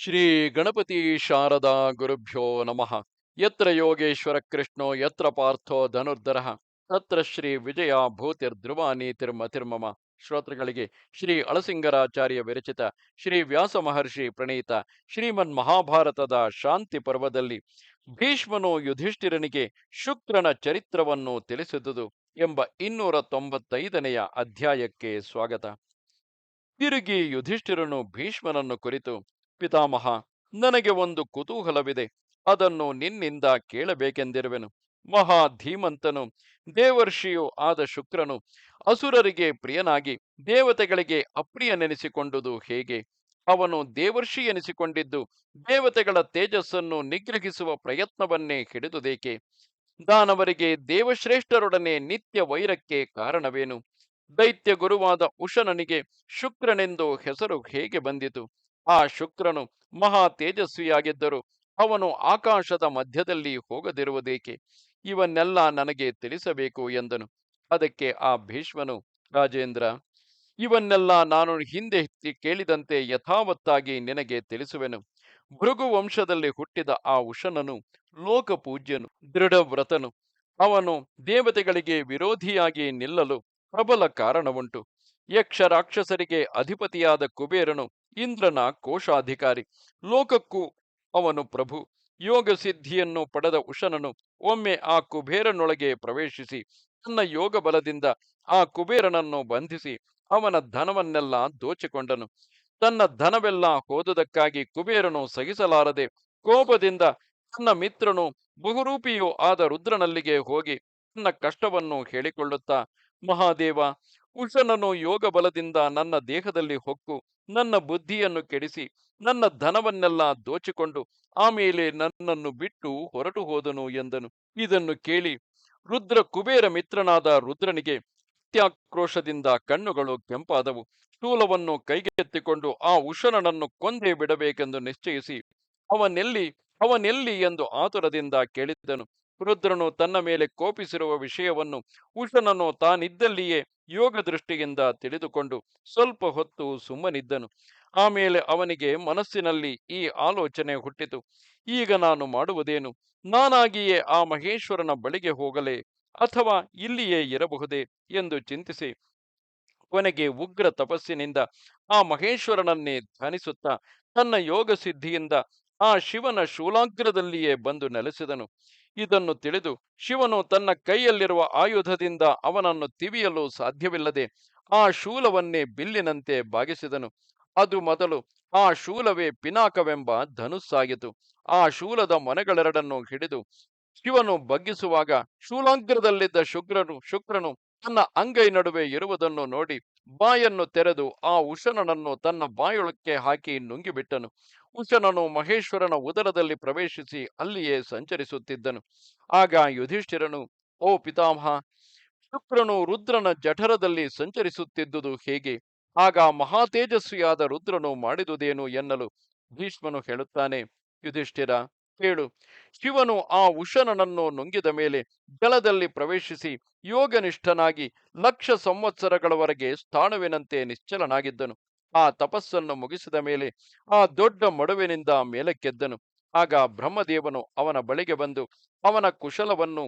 ಶ್ರೀ ಗಣಪತಿ ಶಾರದಾ ಗುರುಭ್ಯೋ ನಮಃ. ಯತ್ರ ಯೋಗೇಶ್ವರ ಕೃಷ್ಣೋ, ಯತ್ರ ಪಾರ್ಥೋ ಧನುರ್ಧರ, ತತ್ರ ಶ್ರೀ ವಿಜಯ ಭೂತಿರ್ಧ್ರುವ ನೀತಿರ್ಮತಿರ್ಮಮ ಶ್ರೋತೃಗಳಿಗೆ ಶ್ರೀ ಅಳಸಿಂಗರಾಚಾರ್ಯ ವಿರಚಿತ ಶ್ರೀ ವ್ಯಾಸ ಮಹರ್ಷಿ ಪ್ರಣೀತ ಶ್ರೀಮನ್ ಮಹಾಭಾರತದ ಶಾಂತಿ ಪರ್ವದಲ್ಲಿ ಭೀಷ್ಮನು ಯುಧಿಷ್ಠಿರನಿಗೆ ಶುಕ್ರನ ಚರಿತ್ರವನ್ನು ತಿಳಿಸಿದುದು ಎಂಬ ಇನ್ನೂರ ತೊಂಬತ್ತೈದನೆಯ ಅಧ್ಯಾಯಕ್ಕೆ ಸ್ವಾಗತ. ತಿರುಗಿ ಯುಧಿಷ್ಠಿರನು ಭೀಷ್ಮನನ್ನು ಕುರಿತು ಪಿತಾಮಹ, ನನಗೆ ಒಂದು ಕುತೂಹಲವಿದೆ. ಅದನ್ನು ನಿನ್ನಿಂದ ಕೇಳಬೇಕೆಂದಿರುವೆನು. ಮಹಾ ಧೀಮಂತನು, ದೇವರ್ಷಿಯೂ ಆದ ಶುಕ್ರನು, ಅಸುರರಿಗೆ ಪ್ರಿಯನಾಗಿ, ದೇವತೆಗಳಿಗೆ ಅಪ್ರಿಯನೆನಿಸಿಕೊಂಡುದು ಹೇಗೆ? ಅವನು ದೇವರ್ಷಿ ಎನಿಸಿಕೊಂಡಿದ್ದು, ದೇವತೆಗಳ ತೇಜಸ್ಸನ್ನು ನಿಗ್ರಹಿಸುವ ಪ್ರಯತ್ನವನ್ನೇ ಹಿಡಿದುದೇಕೆ? ದಾನವರಿಗೆ ದೇವಶ್ರೇಷ್ಠರೊಡನೆ ನಿತ್ಯ ವೈರಕ್ಕೆ ಕಾರಣವೇನು? ದೈತ್ಯ ಗುರುವಾದ ಉಷನನಿಗೆ ಶುಕ್ರನೆಂದು ಹೆಸರು ಹೇಗೆ ಬಂದಿತು? ಆ ಶುಕ್ರನು ಮಹಾ ತೇಜಸ್ವಿಯಾಗಿದ್ದರು ಅವನು ಆಕಾಶದ ಮಧ್ಯದಲ್ಲಿ ಹೋಗದಿರುವುದೇಕೆ? ಇವನ್ನೆಲ್ಲ ನನಗೆ ತಿಳಿಸಬೇಕು ಎಂದನು. ಅದಕ್ಕೆ ಆ ಭೀಷ್ಮನು, ರಾಜೇಂದ್ರ, ಇವನ್ನೆಲ್ಲ ನಾನು ಹಿಂದೆ ಕೇಳಿದಂತೆ ಯಥಾವತ್ತಾಗಿ ನಿನಗೆ ತಿಳಿಸುವೆನು. ಭೃಗು ವಂಶದಲ್ಲಿ ಹುಟ್ಟಿದ ಆ ಉಷನನು ಲೋಕಪೂಜ್ಯನು, ದೃಢವ್ರತನು. ಅವನು ದೇವತೆಗಳಿಗೆ ವಿರೋಧಿಯಾಗಿ ನಿಲ್ಲಲು ಪ್ರಬಲ ಕಾರಣವುಂಟು. ಯಕ್ಷ ರಾಕ್ಷಸರಿಗೆ ಅಧಿಪತಿಯಾದ ಕುಬೇರನು ಇಂದ್ರನ ಕೋಶಾಧಿಕಾರಿ. ಲೋಕಕ್ಕೂ ಅವನು ಪ್ರಭು. ಯೋಗ ಸಿದ್ಧಿಯನ್ನು ಪಡೆದ ಉಷನನು ಒಮ್ಮೆ ಆ ಕುಬೇರನೊಳಗೆ ಪ್ರವೇಶಿಸಿ, ತನ್ನ ಯೋಗ ಬಲದಿಂದ ಆ ಕುಬೇರನನ್ನು ಬಂಧಿಸಿ, ಅವನ ಧನವನ್ನೆಲ್ಲ ದೋಚಿಕೊಂಡನು. ತನ್ನ ಧನವೆಲ್ಲ ಹೋದುದಕ್ಕಾಗಿ ಕುಬೇರನು ಸಹಿಸಲಾರದೆ, ಕೋಪದಿಂದ ತನ್ನ ಮಿತ್ರನು ಬಹುರೂಪಿಯೂ ಆದ ರುದ್ರನಲ್ಲಿಗೆ ಹೋಗಿ ತನ್ನ ಕಷ್ಟವನ್ನು ಹೇಳಿಕೊಳ್ಳುತ್ತಾ, ಮಹಾದೇವ ಉಷನನು ಯೋಗ ಬಲದಿಂದ ನನ್ನ ದೇಹದಲ್ಲಿ ಹೊಕ್ಕು, ನನ್ನ ಬುದ್ಧಿಯನ್ನು ಕೆಡಿಸಿ, ನನ್ನ ಧನವನ್ನೆಲ್ಲ ದೋಚಿಕೊಂಡು ಆಮೇಲೆ ನನ್ನನ್ನು ಬಿಟ್ಟು ಹೊರಟು ಹೋದನು ಎಂದನು. ಇದನ್ನು ಕೇಳಿ ರುದ್ರ ಕುಬೇರ ಮಿತ್ರನಾದ ರುದ್ರನಿಗೆ ಅತ್ಯಾಕ್ರೋಶದಿಂದ ಕಣ್ಣುಗಳು ಕೆಂಪಾದವು. ಸ್ಥೂಲವನ್ನು ಕೈಗೆತ್ತಿಕೊಂಡು ಆ ಉಷನನನ್ನು ಕೊಂದೇ ಬಿಡಬೇಕೆಂದು ನಿಶ್ಚಯಿಸಿ ಅವನೆಲ್ಲಿ ಅವನೆಲ್ಲಿ ಎಂದು ಆತುರದಿಂದ ಕೇಳಿದ್ದನು. ರುದ್ರನು ತನ್ನ ಮೇಲೆ ಕೋಪಿಸಿರುವ ವಿಷಯವನ್ನು ಉಷನನು ತಾನಿದ್ದಲ್ಲಿಯೇ ಯೋಗ ದೃಷ್ಟಿಯಿಂದ ತಿಳಿದುಕೊಂಡು ಸ್ವಲ್ಪ ಹೊತ್ತು ಸುಮ್ಮನಿದ್ದನು. ಆಮೇಲೆ ಅವನಿಗೆ ಮನಸ್ಸಿನಲ್ಲಿ ಈ ಆಲೋಚನೆ ಹುಟ್ಟಿತು. ಈಗ ನಾನು ಮಾಡುವುದೇನು? ನಾನಾಗಿಯೇ ಆ ಮಹೇಶ್ವರನ ಬಳಿಗೆ ಹೋಗಲೇ ಅಥವಾ ಇಲ್ಲಿಯೇ ಇರಬಹುದೇ ಎಂದು ಚಿಂತಿಸಿ ಕೊನೆಗೆ ಉಗ್ರ ತಪಸ್ಸಿನಿಂದ ಆ ಮಹೇಶ್ವರನನ್ನೇ ಧ್ಯಾನಿಸುತ್ತಾ ತನ್ನ ಯೋಗ ಸಿದ್ಧಿಯಿಂದ ಆ ಶಿವನ ಶೂಲಾಗ್ರದಲ್ಲಿಯೇ ಬಂದು ನೆಲೆಸಿದನು. ಇದನ್ನು ತಿಳಿದು ಶಿವನು ತನ್ನ ಕೈಯಲ್ಲಿರುವ ಆಯುಧದಿಂದ ಅವನನ್ನು ತಿವಿಯಲು ಸಾಧ್ಯವಿಲ್ಲದೆ ಆ ಶೂಲವನ್ನೇ ಬಿಲ್ಲಿನಂತೆ ಬಾಗಿಸಿದನು. ಅದು ಮೊದಲು ಆ ಶೂಲವೇ ಪಿನಾಕವೆಂಬ ಧನುಸ್ಸಾಗಿತು ಆ ಶೂಲದ ಮನೆಗಳೆರಡನ್ನು ಹಿಡಿದು ಶಿವನು ಬಗ್ಗಿಸುವಾಗ ಶೂಲಾಗ್ರದಲ್ಲಿದ್ದ ಶುಕ್ರನು ಶುಕ್ರನು ತನ್ನ ಅಂಗೈ ನಡುವೆ ಇರುವುದನ್ನು ನೋಡಿ ಬಾಯನ್ನು ತೆರೆದು ಆ ಉಷನನನ್ನು ತನ್ನ ಬಾಯೊಳಕ್ಕೆ ಹಾಕಿ ನುಂಗಿಬಿಟ್ಟನು. ಉಷನನು ಮಹೇಶ್ವರನ ಉದರದಲ್ಲಿ ಪ್ರವೇಶಿಸಿ ಅಲ್ಲಿಯೇ ಸಂಚರಿಸುತ್ತಿದ್ದನು. ಆಗ ಯುಧಿಷ್ಠಿರನು, ಓ ಪಿತಾಮಹ, ಶುಕ್ರನು ರುದ್ರನ ಜಠರದಲ್ಲಿ ಸಂಚರಿಸುತ್ತಿದ್ದುದು ಹೇಗೆ? ಆಗ ಮಹಾತೇಜಸ್ವಿಯಾದ ರುದ್ರನು ಮಾಡಿದುದೇನು ಎನ್ನಲು? ಭೀಷ್ಮನು ಹೇಳುತ್ತಾನೆ, ಯುಧಿಷ್ಠಿರ ಕೇಳು. ಶಿವನು ಆ ಉಷನನನ್ನು ನುಂಗಿದ ಮೇಲೆ ಜಲದಲ್ಲಿ ಪ್ರವೇಶಿಸಿ ಯೋಗನಿಷ್ಠನಾಗಿ ಲಕ್ಷ ಸಂವತ್ಸರಗಳವರೆಗೆ ಸ್ಥಾಣುವಿನಂತೆ ನಿಶ್ಚಲನಾಗಿದ್ದನು. ಆ ತಪಸ್ಸನ್ನು ಮುಗಿಸಿದ ಮೇಲೆ ಆ ದೊಡ್ಡ ಮಡುವಿನಿಂದ ಮೇಲಕ್ಕೆದ್ದನು. ಆಗ ಬ್ರಹ್ಮದೇವನು ಅವನ ಬಳಿಗೆ ಬಂದು ಅವನ ಕುಶಲವನ್ನು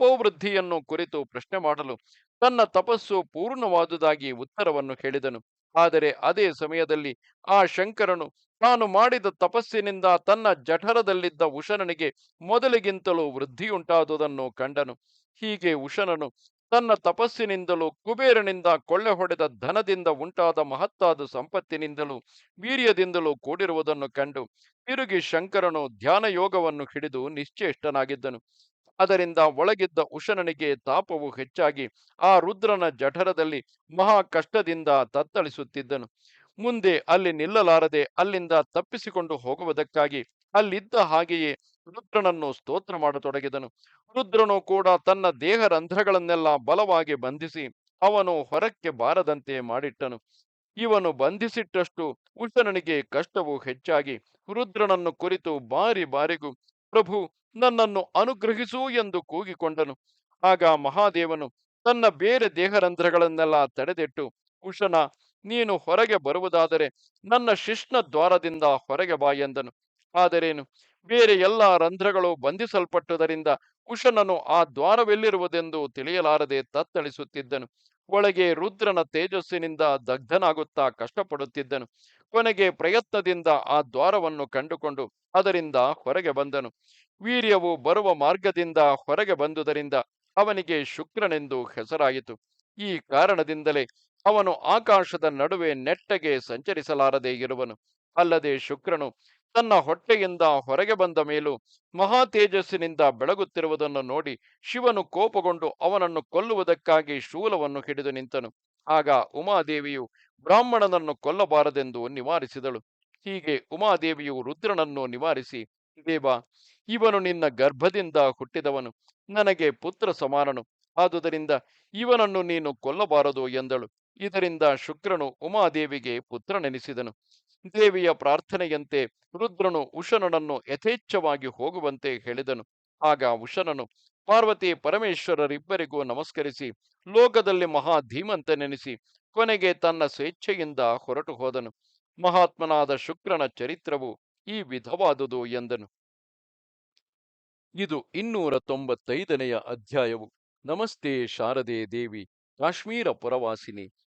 ಉಪವೃದ್ಧಿಯನ್ನು ಕುರಿತು ಪ್ರಶ್ನೆ ಮಾಡಲು ತನ್ನ ತಪಸ್ಸು ಪೂರ್ಣವಾದುದಾಗಿ ಉತ್ತರವನ್ನು ಹೇಳಿದನು. ಆದರೆ ಅದೇ ಸಮಯದಲ್ಲಿ ಆ ಶಂಕರನು ತಾನು ಮಾಡಿದ ತಪಸ್ಸಿನಿಂದ ತನ್ನ ಜಠರದಲ್ಲಿದ್ದ ಉಷನನಿಗೆ ಮೊದಲಿಗಿಂತಲೂ ವೃದ್ಧಿಯುಂಟಾದುದನ್ನು ಕಂಡನು. ಹೀಗೆ ಉಷನನು ತನ್ನ ತಪಸ್ಸಿನಿಂದಲೂ ಕುಬೇರನಿಂದ ಕೊಳ್ಳೆ ಹೊಡೆದ ಧನದಿಂದ ಉಂಟಾದ ಮಹತ್ತಾದ ಸಂಪತ್ತಿನಿಂದಲೂ ವೀರ್ಯದಿಂದಲೂ ಕೂಡಿರುವುದನ್ನು ಕಂಡು ತಿರುಗಿ ಶಂಕರನು ಧ್ಯಾನ ಯೋಗವನ್ನು ಹಿಡಿದು ನಿಶ್ಚೇಷ್ಟನಾಗಿದ್ದನು. ಅದರಿಂದ ಒಳಗಿದ್ದ ಉಷನನಿಗೆ ತಾಪವು ಹೆಚ್ಚಾಗಿ ಆ ರುದ್ರನ ಜಠರದಲ್ಲಿ ಮಹಾ ಕಷ್ಟದಿಂದ ತತ್ತಳಿಸುತ್ತಿದ್ದನು. ಮುಂದೆ ಅಲ್ಲಿ ನಿಲ್ಲಲಾರದೆ ಅಲ್ಲಿಂದ ತಪ್ಪಿಸಿಕೊಂಡು ಹೋಗುವುದಕ್ಕಾಗಿ ಅಲ್ಲಿದ್ದ ಹಾಗೆಯೇ ರುದ್ರನನ್ನು ಸ್ತೋತ್ರ ಮಾಡತೊಡಗಿದನು. ರುದ್ರನು ಕೂಡ ತನ್ನ ದೇಹ ರಂಧ್ರಗಳನ್ನೆಲ್ಲ ಬಲವಾಗಿ ಬಂಧಿಸಿ ಅವನು ಹೊರಕ್ಕೆ ಬಾರದಂತೆ ಮಾಡಿಟ್ಟನು. ಇವನು ಬಂಧಿಸಿಟ್ಟಷ್ಟು ಉಷನನಿಗೆ ಕಷ್ಟವು ಹೆಚ್ಚಾಗಿ ರುದ್ರನನ್ನು ಕುರಿತು ಬಾರಿ ಬಾರಿಗೂ, ಪ್ರಭು, ನನ್ನನ್ನು ಅನುಗ್ರಹಿಸು ಎಂದು ಕೂಗಿಕೊಂಡನು. ಆಗ ಮಹಾದೇವನು ತನ್ನ ಬೇರೆ ದೇಹರಂಧ್ರಗಳನ್ನೆಲ್ಲ ತಡೆದಿಟ್ಟು ಉಷನ ನೀನು ಹೊರಗೆ ಬರುವುದಾದರೆ ನನ್ನ ಶಿಷ್ಣ ದ್ವಾರದಿಂದ ಹೊರಗೆ ಬಾ ಎಂದನು. ಆದರೇನು? ಬೇರೆ ಎಲ್ಲ ರಂಧ್ರಗಳು ಬಂಧಿಸಲ್ಪಟ್ಟುದರಿಂದ ಕುಶನನು ಆ ದ್ವಾರವೆಲ್ಲಿರುವುದೆಂದು ತಿಳಿಯಲಾರದೆ ತತ್ತಳಿಸುತ್ತಿದ್ದನು. ಒಳಗೆ ರುದ್ರನ ತೇಜಸ್ಸಿನಿಂದ ದಗ್ಧನಾಗುತ್ತಾ ಕಷ್ಟಪಡುತ್ತಿದ್ದನು. ಕೊನೆಗೆ ಪ್ರಯತ್ನದಿಂದ ಆ ದ್ವಾರವನ್ನು ಕಂಡುಕೊಂಡು ಅದರಿಂದ ಹೊರಗೆ ಬಂದನು. ವೀರ್ಯವು ಬರುವ ಮಾರ್ಗದಿಂದ ಹೊರಗೆ ಬಂದುದರಿಂದ ಅವನಿಗೆ ಶುಕ್ರನೆಂದು ಹೆಸರಾಯಿತು. ಈ ಕಾರಣದಿಂದಲೇ ಅವನು ಆಕಾಶದ ನಡುವೆ ನೆಟ್ಟಗೆ ಸಂಚರಿಸಲಾರದೆ ಇರುವನು. ಅಲ್ಲದೆ ಶುಕ್ರನು ತನ್ನ ಹೊಟ್ಟೆಯಿಂದ ಹೊರಗೆ ಬಂದ ಮೇಲೂ ಮಹಾ ತೇಜಸ್ಸಿನಿಂದ ಬೆಳಗುತ್ತಿರುವುದನ್ನು ನೋಡಿ ಶಿವನು ಕೋಪಗೊಂಡು ಅವನನ್ನು ಕೊಲ್ಲುವುದಕ್ಕಾಗಿ ಶೂಲವನ್ನು ಹಿಡಿದು ನಿಂತನು. ಆಗ ಉಮಾದೇವಿಯು ಬ್ರಾಹ್ಮಣನನ್ನು ಕೊಲ್ಲಬಾರದೆಂದು ನಿವಾರಿಸಿದಳು. ಹೀಗೆ ಉಮಾದೇವಿಯು ರುದ್ರನನ್ನು ನಿವಾರಿಸಿ, ದೇವ, ಇವನು ನಿನ್ನ ಗರ್ಭದಿಂದ ಹುಟ್ಟಿದವನು, ನನಗೆ ಪುತ್ರ ಸಮಾನನು, ಆದುದರಿಂದ ಇವನನ್ನು ನೀನು ಕೊಲ್ಲಬಾರದು ಎಂದಳು. ಇದರಿಂದ ಶುಕ್ರನು ಉಮಾದೇವಿಗೆ ಪುತ್ರನೆನಿಸಿದನು. ದೇವಿಯ ಪ್ರಾರ್ಥನೆಯಂತೆ ರುದ್ರನು ಉಷನನನ್ನು ಯಥೇಚ್ಛವಾಗಿ ಹೋಗುವಂತೆ ಹೇಳಿದನು. ಆಗ ಉಷನನು, ಪಾರ್ವತಿ ಪರಮೇಶ್ವರರಿಬ್ಬರಿಗೂ ನಮಸ್ಕರಿಸಿ, ಲೋಕದಲ್ಲಿ ಮಹಾ ಧೀಮಂತನೆನಿಸಿ, ಕೊನೆಗೆ ತನ್ನ ಸ್ವೇಚ್ಛೆಯಿಂದ ಹೊರಟು ಹೋದನು. ಮಹಾತ್ಮನಾದ ಶುಕ್ರನ ಚರಿತ್ರವು ಈ ವಿಧವಾದುದು ಎಂದನು. ಇದು ಇನ್ನೂರ ತೊಂಬತ್ತೈದನೆಯ ಅಧ್ಯಾಯವು. ನಮಸ್ತೆ ಶಾರದೆ ದೇವಿ, ಕಾಶ್ಮೀರ ಪುರವಾಸಿನಿ.